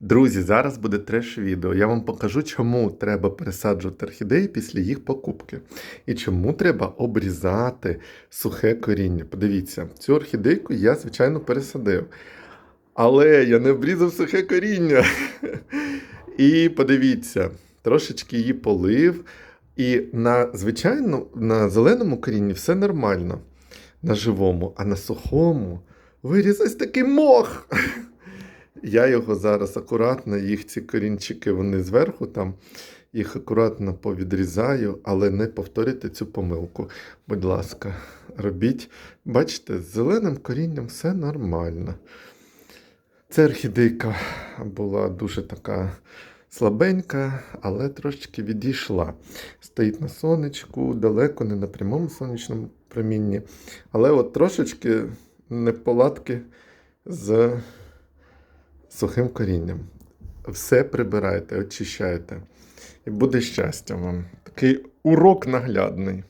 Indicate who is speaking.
Speaker 1: Друзі, зараз буде треш-відео. Я вам покажу, чому треба пересаджувати орхідеї після їх покупки. І чому треба обрізати сухе коріння. Подивіться, цю орхідейку я, звичайно, пересадив. Але я не обрізав сухе коріння. І подивіться, трошечки її полив. І на звичайно, на зеленому корінні все нормально. На живому, а на сухому виріс ось такий мох. Я його зараз акуратно, їх ці корінчики, вони зверху там, їх акуратно повідрізаю, але не повторюйте цю помилку. Будь ласка, робіть. Бачите, з зеленим корінням все нормально. Ця орхідейка була дуже така слабенька, але трошечки відійшла. Стоїть на сонечку, далеко, не на прямому сонячному промінні. Але от трошечки неполадки з сухим корінням. Все прибирайте, очищайте. І буде щастя вам. Такий урок наглядний.